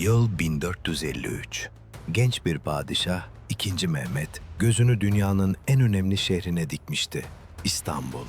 Yıl 1453. Genç bir padişah 2. Mehmet gözünü dünyanın en önemli şehrine dikmişti. İstanbul.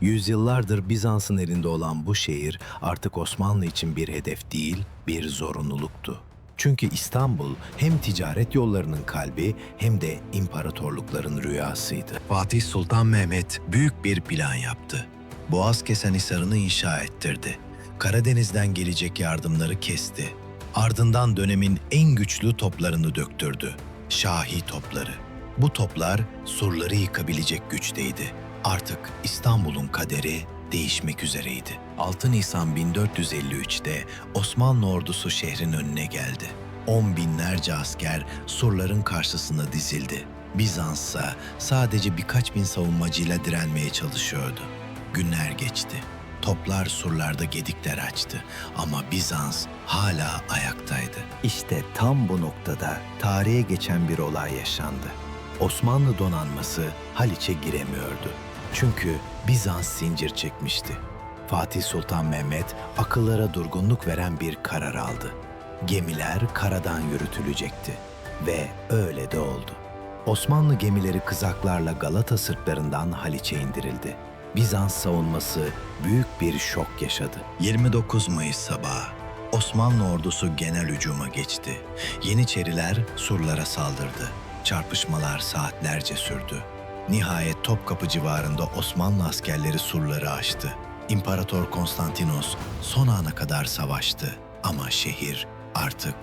Yüzyıllardır Bizans'ın elinde olan bu şehir artık Osmanlı için bir hedef değil, bir zorunluluktu. Çünkü İstanbul hem ticaret yollarının kalbi hem de imparatorlukların rüyasıydı. Fatih Sultan Mehmet büyük bir plan yaptı. Boğaz kesen hisarını inşa ettirdi. Karadeniz'den gelecek yardımları kesti. Ardından dönemin en güçlü toplarını döktürdü. Şahi topları. Bu toplar surları yıkabilecek güçteydi. Artık İstanbul'un kaderi değişmek üzereydi. 6 Nisan 1453'te Osmanlı ordusu şehrin önüne geldi. On binlerce asker surların karşısına dizildi. Bizans ise sadece birkaç bin savunmacıyla direnmeye çalışıyordu. Günler geçti. Toplar surlarda gedikler açtı ama Bizans hala ayaktaydı. İşte tam bu noktada tarihe geçen bir olay yaşandı. Osmanlı donanması Haliç'e giremiyordu. Çünkü Bizans zincir çekmişti. Fatih Sultan Mehmet akıllara durgunluk veren bir karar aldı. Gemiler karadan yürütülecekti ve öyle de oldu. Osmanlı gemileri kızaklarla Galata sırtlarından Haliç'e indirildi. Bizans savunması büyük bir şok yaşadı. 29 Mayıs sabahı Osmanlı ordusu genel hücuma geçti. Yeniçeriler surlara saldırdı. Çarpışmalar saatlerce sürdü. Nihayet Topkapı civarında Osmanlı askerleri surları aştı. İmparator Konstantinos son ana kadar savaştı ama şehir artık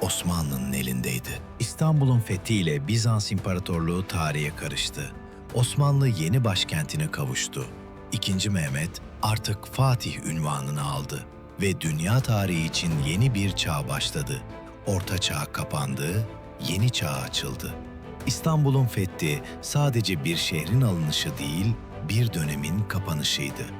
Osmanlı'nın elindeydi. İstanbul'un fethiyle Bizans İmparatorluğu tarihe karıştı. Osmanlı yeni başkentine kavuştu. İkinci Mehmet artık Fatih ünvanını aldı ve dünya tarihi için yeni bir çağ başladı. Orta çağ kapandı, yeni çağ açıldı. İstanbul'un fethi sadece bir şehrin alınışı değil, bir dönemin kapanışıydı.